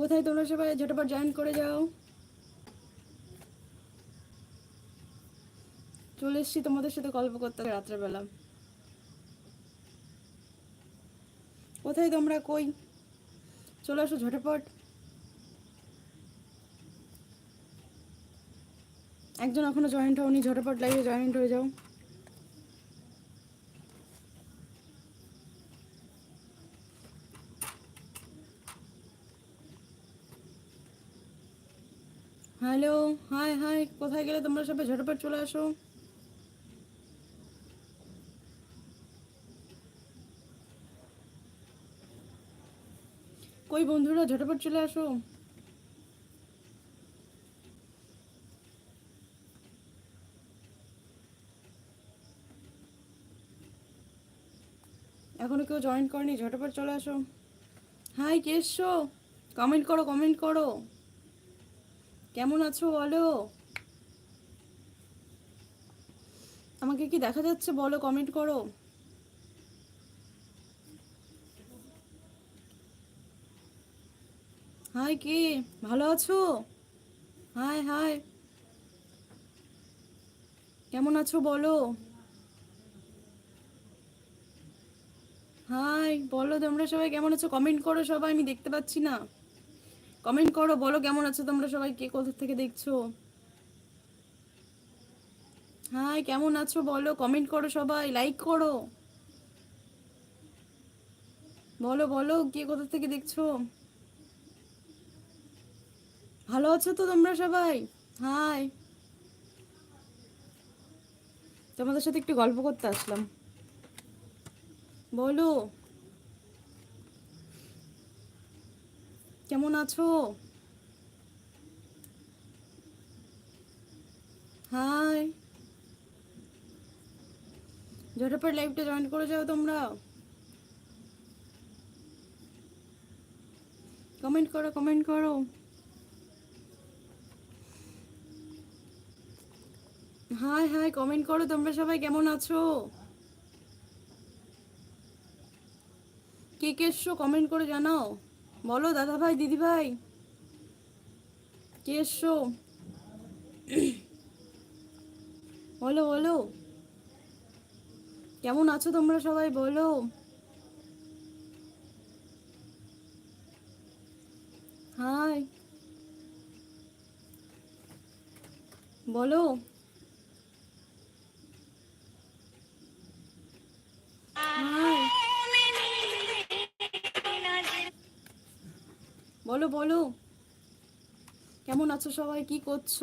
কোথায় তোমরা সবাই ঝটপট জয়েন করে যাও? চলে এসছি তোমাদের সাথে গল্প করতে হবে রাত্রেবেলা। কোথায় তোমরা? কই? চলে আসো ঝটপট। একজন এখনও জয়েন্ট হওনি ঝটপট লাইভে জয়েন্ট হয়ে যাও। হ্যালো, হাই হাই, কোথায় গেলে তোমরা সবাই ঝটপট চলে আসো? কই বন্ধুরা, ঝটপট চলে আসো। এখনও কেউ জয়েন করেনি, ঝটপট চলে আসো। হাই, কে এসছো? কমেন্ট করো কমেন্ট করো। কেমন আছো বলো? আমাকে কি দেখা যাচ্ছে বলো কমেন্ট করো। হাই কে, ভালো আছো? Hi hi. কেমন আছো বলো? হাই, বলো তোমরা সবাই কেমন আছো? কমেন্ট করো সবাই, আমি দেখতে পাচ্ছি না। কমেন্ট করো, বলো কেমন আছো তোমরা সবাই? কে কোথা থেকে দেখছ? হাই কেমন আছো বলো? কমেন্ট করো সবাই লাইক করো। বলো বলো, কে কোথা থেকে দেখছ? ভালো আছো তো তোমরা সবাই? হাই তোমাদের সাথে একটু গল্প করতে আসলাম। বলো। কেমন আছো? হাই। ঝটপট লাইভটা জয়েন করে যাও তোমরা? কমেন্ট করো কমেন্ট করো। হাই হাই কমেন্ট করো তোমরা সবাই কেমন আছো? কে কে এসছো? কমেন্ট করে জানাও। বলো দাদা ভাই দিদি ভাই কে এসছো? বলো বলো। কেমন আছো তোমরা সবাই, বলো। হাই। বলো। হাই। বলো বলো। কেমন আছো সবাই? কি করছ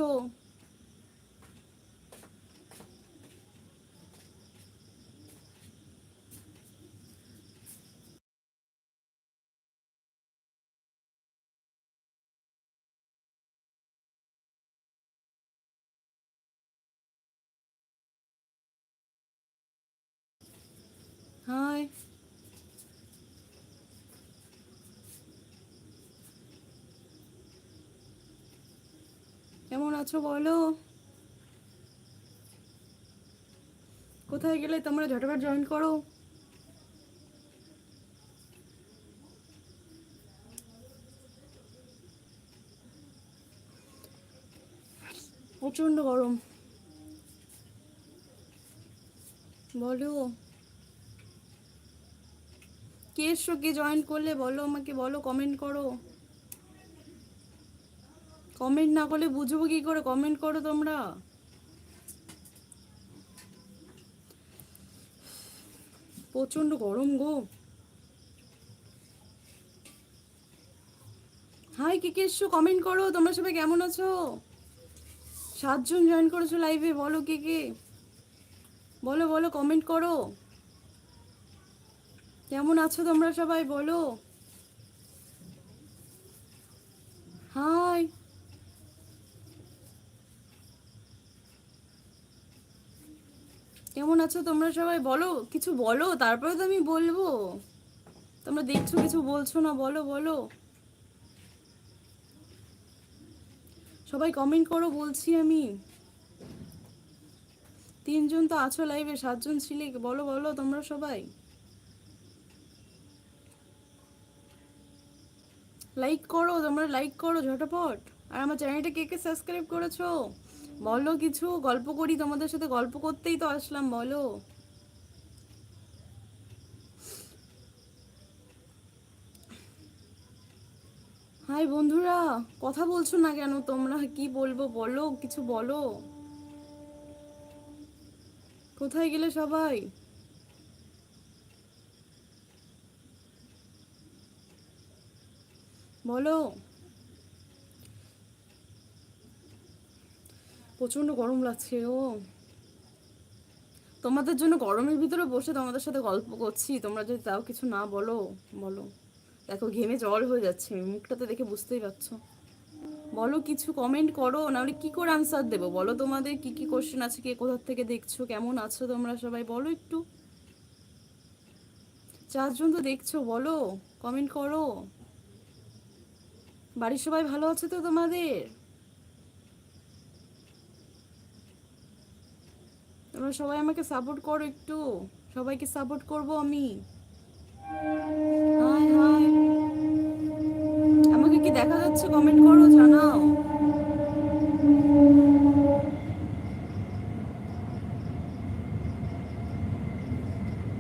হাই কেমন আছো বলো? কোথায় গেলে তোমরা ঝটপট জয়েন করো? প্রচণ্ড গরম। বলো। কে এসছো? কে জয়েন করলে? বলো আমাকে, বলো কমেন্ট করো। কমেন্ট না করলে বুঝব কি করে? কমেন্ট করো তোমরা। প্রচণ্ড গরম গো। হাই কে কে এসছো কমেন্ট করো। তোমরা সবাই কেমন আছো? সাতজন জয়েন করেছ লাইভে বলো কে কে? বলো বলো কমেন্ট করো। কেমন আছো তোমরা সবাই? বলো হাই কেমন আছো তোমরা সবাই? বলো, কিছু বলো, তারপরে তো আমি বলব। তোমরা দেখছ, কিছু বলছো না, বলো বলো। সবাই কমেন্ট করো, বলছি আমি। তিনজন তো আছো লাইভে সাতজন ছিলে, বলো বলো তোমরা সবাই। লাইক করো, তোমরা লাইক করো, ঝটপট। আর আমার চ্যানেলটা কে কে সাবস্ক্রাইব করেছ? বলো কিছু, গল্প করি, তোমাদের সাথে গল্প করতেই তো আসলাম, বলো। হাই বন্ধুরা, কথা বলছো না কেন তোমরা? কি বলব, বলো, কিছু বলো। কোথায় গেলে সবাই? বলো। প্রচণ্ড গরম লাগছে ও। তোমাদের জন্য গরমের ভিতরে বসে তোমাদের সাথে গল্প করছি। তোমরা যদি তাও কিছু না বলো বলো। দেখো, ঘেমে জল হয়ে যাচ্ছে। মুখটাতে দেখে বুঝতেই পারছ। বলো, কিছু কমেন্ট করো, নাহলে কি করে আনসার দেবো? বলো তোমাদের কি কি কোশ্চেন আছে, কে কোথার থেকে দেখছ, কেমন আছো তোমরা সবাই? বলো একটু। চারজন তো দেখছ, বলো। কমেন্ট করো। বাড়ির সবাই ভালো আছে তো তোমাদের? সবাই আমাকে সাপোর্ট করো একটু। সবাইকে সাপোর্ট করব আমি। আমাকে কি দেখা যাচ্ছে? কমেন্ট করো, জানাও।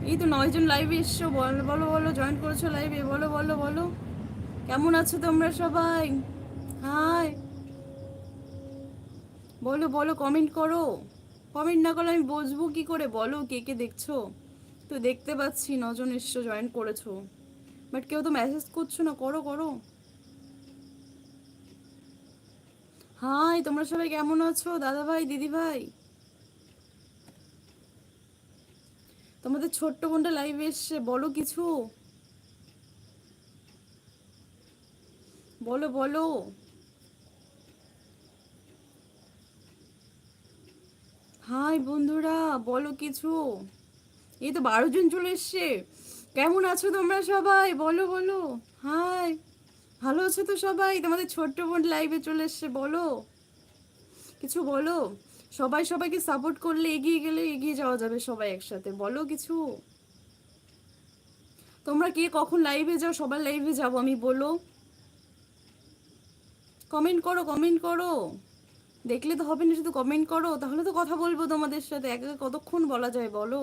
এই তো নয়জন লাইভে এসছো। বলো বলো বলো জয়েন করেছ লাইভে বলো বলো বলো। কেমন আছো তোমরা সবাই? হাই। বলো বলো কমেন্ট করো। কমেন্ট না করলে আমি বুঝব কি করে? বলো, কে কে দেখছ? তো দেখতে পাচ্ছি, নজন এসছো জয়েন করেছ। বাট কেউ তো মেসেজ করছ না, করো করো। হাই তোমরা সবাই কেমন আছো? দাদা ভাই দিদি ভাই তোমাদের ছোট্ট বোনটা লাইভে এসছে, বলো কিছু। বলো বলো। হাই বন্ধুরা, বলো কিছু? এই তো বারো জন চলে এসছে। কেমন আছো তোমরা সবাই? বলো বলো। হাই। ভালো আছো তো সবাই? তোমাদের ছোট্ট বোন লাইভে চলে এসছে, বলো। কিছু বলো? সবাই সবাইকে সাপোর্ট করলে এগিয়ে গেলে এগিয়ে যাওয়া যাবে সবাই একসাথে। বলো কিছু? তোমরা কে কখন লাইভে যাও? সবার লাইভে যাব আমি, বলো। কমেন্ট করো কমেন্ট করো। দেখলে তো হবে না, শুধু কমেন্ট করো, তাহলে তো কথা বলব তোমাদের সাথে। একা কতক্ষণ বলা যায় বলো?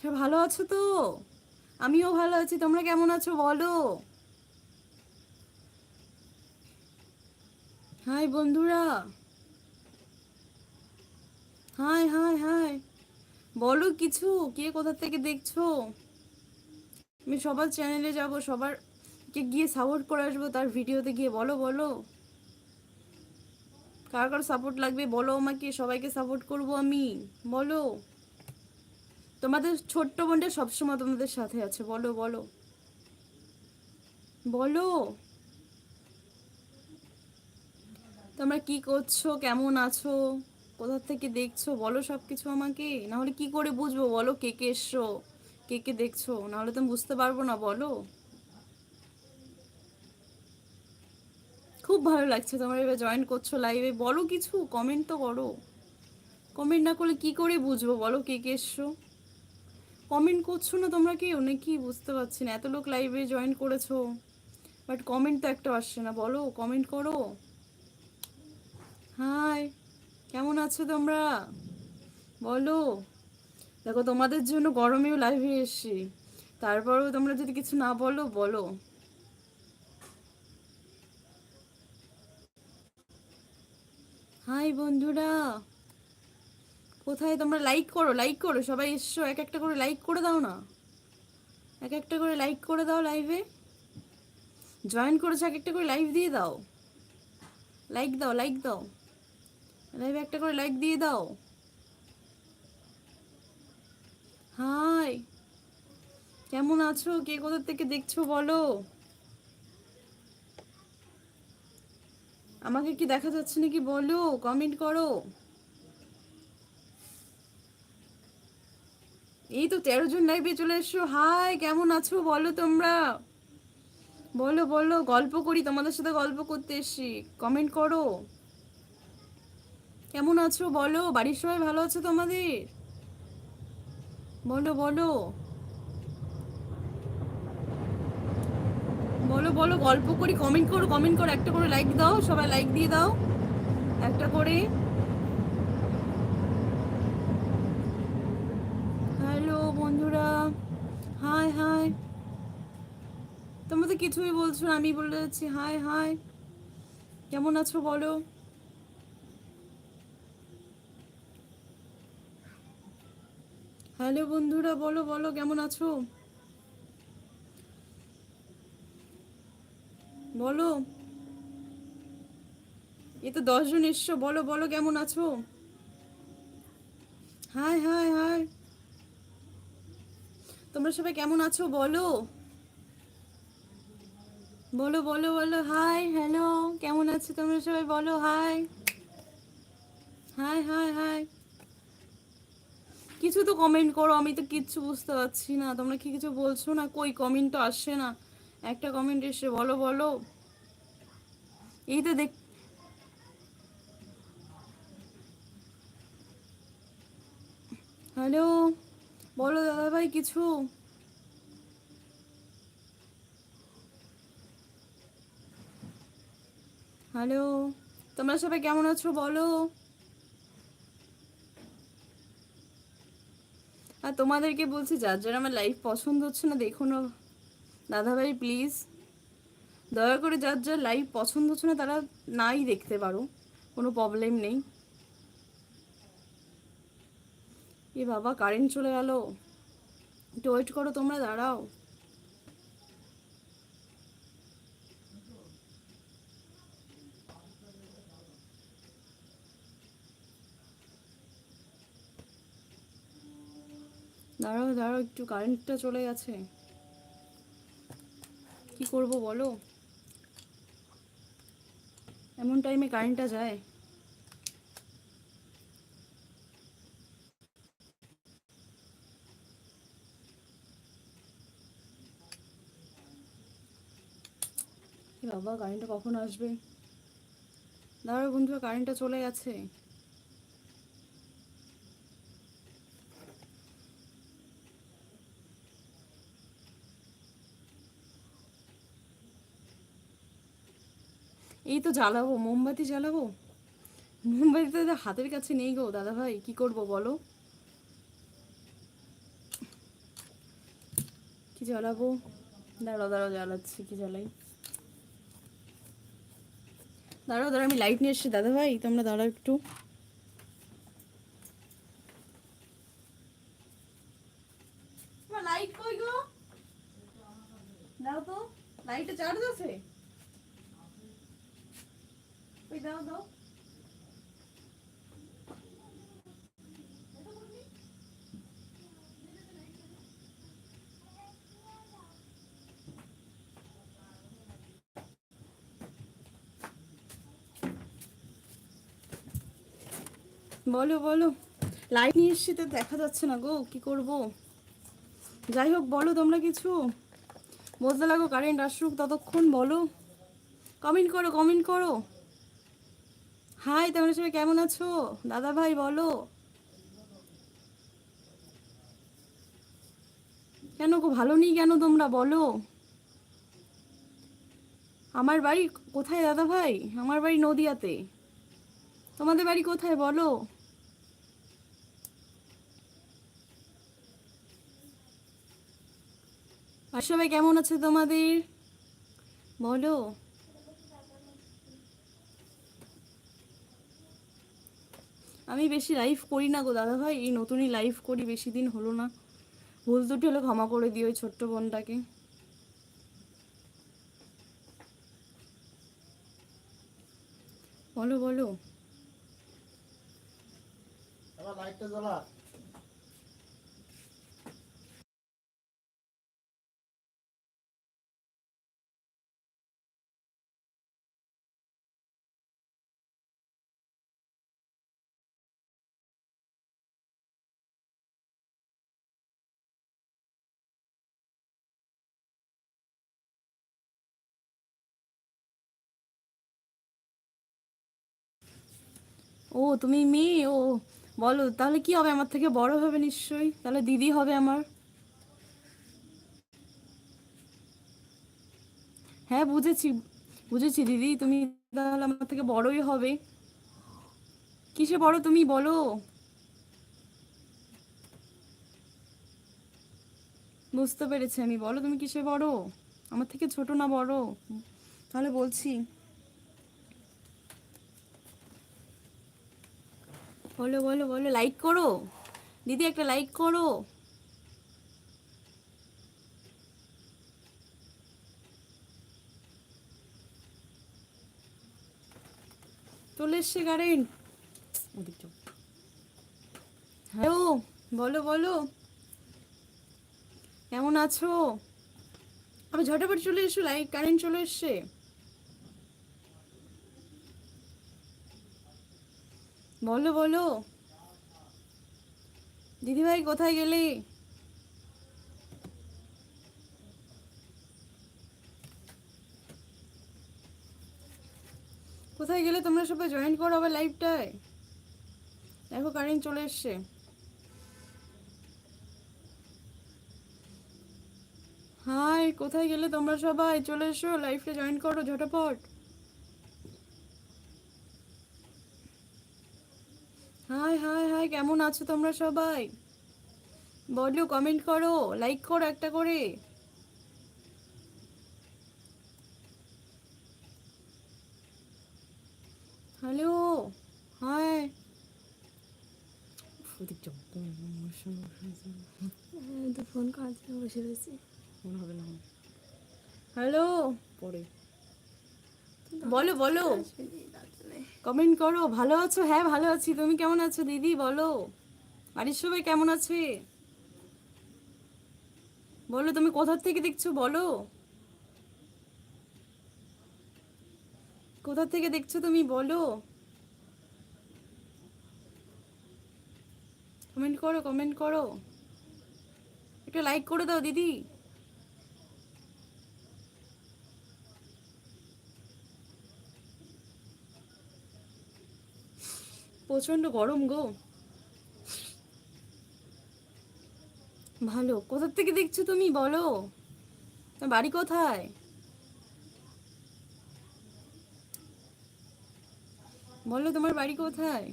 হ্যাঁ ভালো আছো তো? আমিও ভালো আছি, তোমরা কেমন আছো বলো? হাই বন্ধুরা। Hi hi hi. বলো কিছু, কে কোথা থেকে দেখছ? আমি সবার চ্যানেলে যাব সবার কে গিয়ে সাপোর্ট করে আসব, তার ভিডিওতে গিয়ে বলো বলো। কার কার সাপোর্ট লাগবে? বলো আমাকে, সবাইকে সাপোর্ট করব আমি। বলো। তোমাদের ছোট্ট বোনটা সবসময় তোমাদের সাথে আছে। বলো বলো। বলো। তোমরা কি করছ? কেমন আছো? কোথা থেকে দেখছ? বলো সব কিছু আমাকে। নাহলে কি করে বুঝব? বলো কে কে এসছো? কে কে দেখছ? নাহলে তো বুঝতে পারব না। বলো। খুব ভালো লাগছে তোমরা এবার জয়েন করছ লাইভে বলো কিছু কমেন্ট তো করো। কমেন্ট না করলে কি করে বুঝব? বলো কে কে এসছো? কমেন্ট করছ না তোমরা কেউ? নাকি বুঝতে পারছি না। এত লোক লাইভে জয়েন করেছ। বাট কমেন্ট তো একটা আসছে না। বলো কমেন্ট করো। হাই কেমন আছো তোমরা? বলো। দেখো তোমাদের জন্য গরমেও লাইভে এসছি। তারপরেও তোমরা যদি কিছু না বলো বলো। হাই বন্ধুরা। কোথায় তোমরা লাইক করো লাইক করো? সবাই এসছো, এক একটা করে লাইক করে দাও না। এক একটা করে লাইক করে দাও লাইভে জয়েন করেছ, এক একটা করে লাইভ দিয়ে দাও। লাইক দাও লাইক দাও। লাইভে একটা করে লাইক দিয়ে দাও। হাই কেমন আছো? কে কোথা থেকে দেখছ বলো? আমাকে কি দেখা যাচ্ছে নাকি বলো? কমেন্ট করো। এই তো তেরো জন লাইভে চলে এসছো। হাই কেমন আছো? বলো তোমরা। বলো বলো, গল্প করি, তোমাদের সাথে গল্প করতে এসছি। কমেন্ট করো। কেমন আছো? বলো, বাড়ির সবাই ভালো আছে তোমাদের? বলো বলো। বলো বলো, গল্প করি কমেন্ট করো কমেন্ট করো, একটা করে লাইক দাও, সবাই লাইক দিয়ে দাও, একটা করে। হ্যালো বন্ধুরা। হাই হাই তোমরা তো কিছুই বলছো আমি বলে যাচ্ছি হাই হাই কেমন আছো বলো? হ্যালো বন্ধুরা, বলো বলো, কেমন আছো? বলো। এ তো দশজন এসছো, বলো বলো কেমন আছো? Hi hi hi. তোমরা সবাই কেমন আছো, বলো? বলো বলো বলো, হাই, হ্যালো, কেমন আছো তোমরা সবাই, বলো, হাই। Hi hi high. কিছু তো কমেন্ট করো, আমি তো কিচ্ছু বুঝতে পারছি না। তোমরা কি কিছু বলছো না? কই কমেন্ট তো আসছে না? একটা কমেন্ট এসে বলো বলো। এই তো দেখ হ্যালো বলো দাদা ভাই কিছু? হ্যালো তোমরা সবাই কেমন আছো, বলো? আর তোমাদেরকে বলছি, যার যার আমার লাইফ পছন্দ হচ্ছে না, দেখো না। দাদাভাই প্লিজ দয়া করে যার যার লাইভ পছন্দ হচ্ছে না, তারা নাই দেখতে পারো, কোনো প্রবলেম নেই। এ বাবা কারেন্ট চলে গেল। একটু ওয়েট করো তোমরা, দাঁড়াও। দাঁড়াও দাঁড়াও, একটু কারেন্টটা চলে গেছে। কি করব বলো? এমন টাইমে কারেন্টটা যায়। বাবা কারেন্টটা কখন আসবে? দাঁড়াও বন্ধুরা কারেন্টটা চলে গেছে। এই তো জ্বালাবো, মোমবাতি জ্বালাবো। মোমবাতি তো হাতের কাছে নেই গো দাদা ভাই কি করব বলো? কি জ্বালাবো? দাঁড়াও দাঁড়াও, জ্বালাচ্ছি, কি জ্বালাই? দাঁড়াও দাঁড়াও, আমি লাইট নিয়ে এসছি দাদা ভাই তোমরা দাঁড়াও একটু। লাইট কই গো? দাও তো লাইটে চার্জ আছে? দাও দাও। বলো বলো। লাইট নিয়ে এসছি তো দেখা যাচ্ছে না গো, কি করব? যাই হোক, বলো তোমরা কিছু। বলতে লাগো কারেন্ট আসুক, ততক্ষণ বলো। কমেন্ট করো কমেন্ট করো। হাই তোমরা সবাই কেমন আছো? দাদা ভাই, বলো। কেন গো, ভালো নেই কেন তোমরা, বলো। আমার বাড়ি কোথায় দাদা ভাই? আমার বাড়ি নদিয়াতে। তোমাদের বাড়ি কোথায়, বলো। আর সবাই কেমন আছে তোমাদের? বলো। আমি বেশি লাইভ করি না গো দাদা ভাই এই নতুনই লাইভ করি, বেশি দিন হলো না। ভুল দুটি হলে ক্ষমা করে দিই ওই ছোট্ট বোনটাকে। বলো বলো। লাইটটা জ্বলা। ও, তুমি মেয়ে? ও, বলো, তাহলে কি হবে আমার থেকে? বড় হবে নিশ্চয়ই। তাহলে দিদি হবে আমার। হ্যাঁ বুঝেছি বুঝেছি দিদি, তুমি তাহলে আমার থেকে বড়ই হবে। কিসে বড় তুমি, বলো? বুঝতে পেরেছি আমি। বলো তুমি কিসে বড়? আমার থেকে ছোট না বড়? তাহলে বলছি। বলো বলো বলো লাইক করো। দিদি, একটা লাইক করো। চলে এসছে কারেন্ট। হ্যালো, বলো বলো। কেমন আছো? আমি ঝটাপট চলে এসো লাইক কারেন্ট চলে এসছে। বলো বলো। দিদিভাই, কোথায় গেলি? কোথায় গেলে তোমরা সবাই জয়েন করো আবার লাইভটায় দেখো কারেন্ট চলে এসছে। হাই, কোথায় গেলে তোমরা সবাই? চলে এসো লাইভটা জয়েন করো, ঝটাপট। হাই হাই হাই কেমন আছো তোমরা সবাই? বলো কমেন্ট করো লাইক করো একটা করে। হ্যালো হাই ফোন কাজে বসে রয়েছি মনে হবে না হ্যালো পরে। বলো বলো। কমেন্ট করো, ভালো আছো? হ্যাঁ ভালো আছি। তুমি কেমন আছো দিদি? বলো। বাড়ির সবাই কেমন আছে? বলো, তুমি কোথার থেকে দেখছ? বলো। কোথা থেকে দেখছ তুমি? বলো। কমেন্ট করো কমেন্ট করো। একটা লাইক করে দাও দিদি। প্রচণ্ড গরম গো। ভালো, কোথার থেকে দেখছ তুমি বলো? বাড়ি কোথায়? বলো তোমার বাড়ি কোথায়?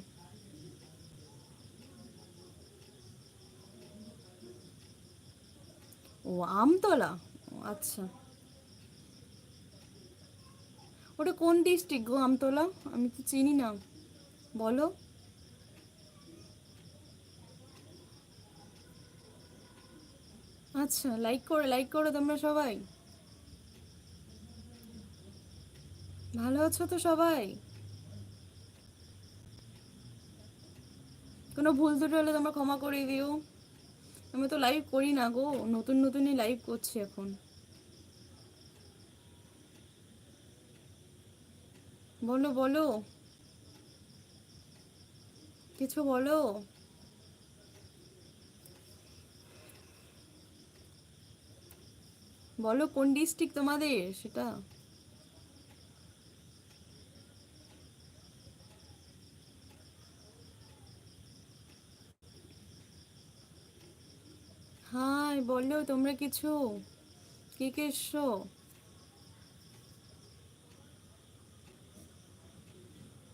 ও, আমতলা? আচ্ছা। ওটা কোন ডিস্ট্রিক্ট গো আমতলা? আমি তো চিনি না। বলো। আচ্ছা লাইক করো লাইক করো তোমরা সবাই। ভালো আছো তো সবাই? কোনো ভুল ত্রুটি হলে তোমরা ক্ষমা করে দিও। আমি তো লাইভ করি না গো, নতুন নতুনই লাইভ করছি এখন। বলো বলো। কিছু বলো? বলো, কোন ডিস্ট্রিক্ট তোমাদের? সেটা? হাই, বলো, তোমরা কিছু? কে কে এসছো?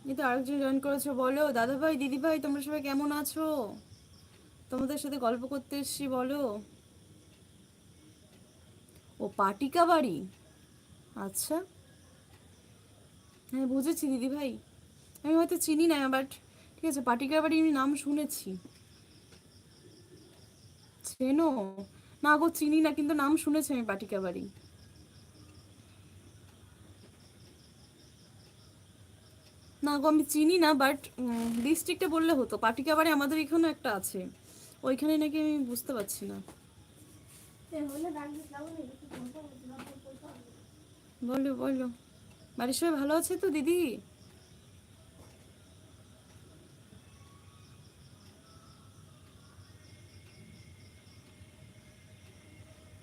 এই তো আরেকজন জয়েন করেছ, বলো। দাদা ভাই দিদি ভাই তোমরা সবাই কেমন আছো? তোমাদের সাথে গল্প করতে এসছি, বলো। ও পাটিকা বাড়ি? আচ্ছা। হ্যাঁ বুঝেছি দিদি ভাই। আমি হয়তো চিনি না, বাট ঠিক আছে, পাটিকা বাড়ি আমি নাম শুনেছি। চেনো? না গো, চিনি না, কিন্তু নাম শুনেছি আমি পাটিকা বাড়ি। না গো, আমি চিনি না, বাট ডিস্ট্রিক্টে বললে হতো। পাটিকা বাড়ি আমাদের এখানে একটা আছে। ওইখানে নাকি আমি বুঝতে পারছি না। বলো বলো। বাড়ির সবাই ভালো আছে তো, দিদি?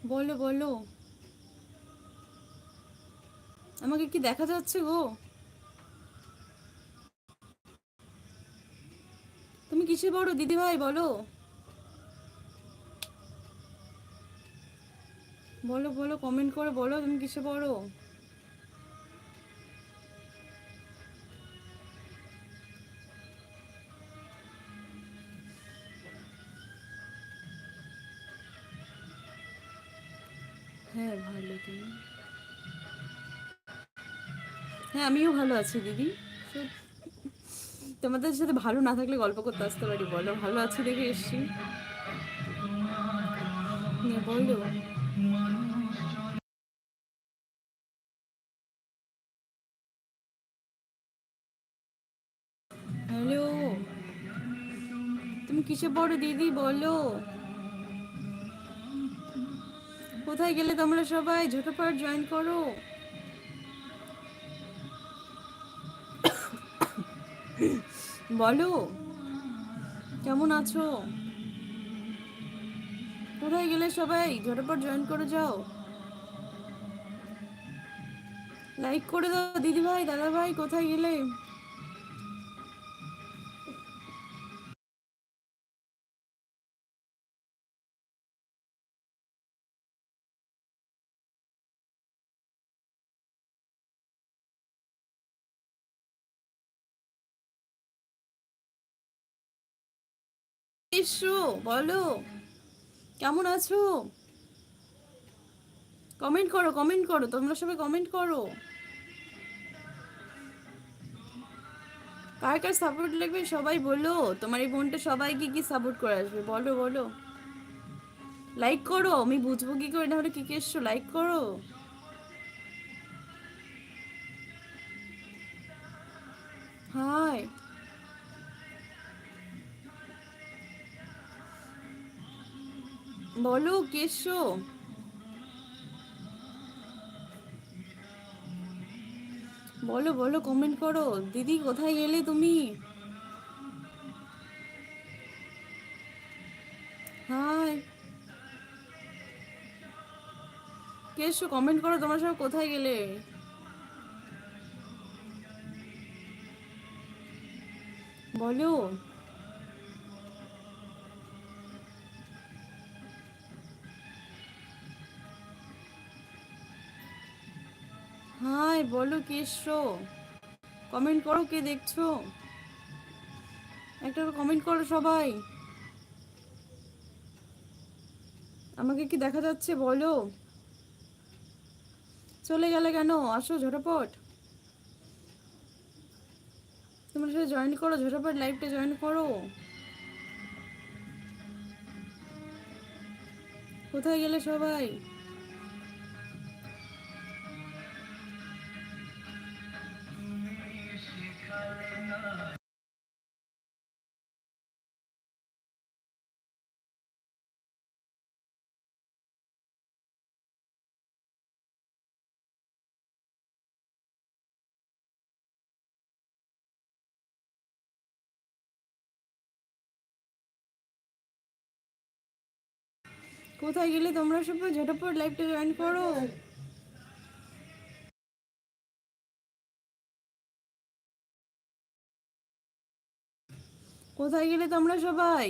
বলো বলো। আমাকে কি দেখা যাচ্ছে গো? তুমি কিসে বড় দিদি ভাই বলো? বলো বলো কমেন্ট করে বলো তুমি কিসে পড়ো? হ্যাঁ ভালো তুমি। হ্যাঁ আমিও ভালো আছি, দিদি। তোমাদের সাথে ভালো না থাকলে গল্প করতে আসতে পারি, বলো। ভালো আছি দেখে এসছি। হ্যাঁ, বলো। হ্যালো তুমি কিসে পড়ো দিদি? বলো। কোথায় গেলে তোমরা সবাই ঝোটো ঝোটোপাট জয়েন করো? বলো। কেমন আছো? কোথায় গেলে সবাই ঝটোপট জয়েন করে যাও। লাইক করে দাও দিদি ভাই দাদা ভাই কোথায় গেলে? এসো বলো। কেমন আছো? কমেন্ট করো কমেন্ট করো, তোমরা সবাই কমেন্ট করো। কার কার সাপোর্ট লাগবে সবাই বলো। তোমার এই বোনটা সবাইকে কি সাপোর্ট করে আসবে? বলো বলো। লাইক করো, আমি বুঝব কি করে না হলে কি কি এসছো? লাইক করো। হাই বলো কেসো বলো বলো কমেন্ট করো। দিদি, কোথায় গেলে তুমি? হাই। কেসো কমেন্ট করো তোমরা সব কোথায় গেলে। বলো। হাই বলো কে এসছো? কমেন্ট করো কে দেখছ? একটা কমেন্ট করো সবাই। আমাকে কি দেখা যাচ্ছে বলো? চলে গেলে কেন? আসো ঝটাপট। তোমরা সাথে জয়েন করো, ঝটাপট লাইভটা জয়েন করো। কোথায় গেলে সবাই? কোথায় গেলে তোমরা সবাই ঝটাপট লাইভটা জয়েন করো? কোথায় গেলে তোমরা সবাই?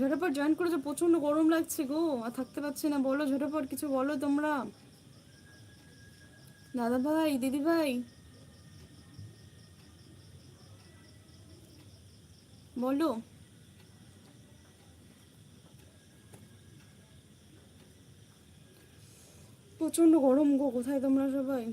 ঝটাপট জয়েন করেছ প্রচণ্ড গরম লাগছে গো, আর থাকতে পারছি না। বলো ঝটাপট কিছু বলো তোমরা। দাদা ভাই দিদি ভাই বলো। প্রচণ্ড গরম গো কোথায় তোমরা সবাই?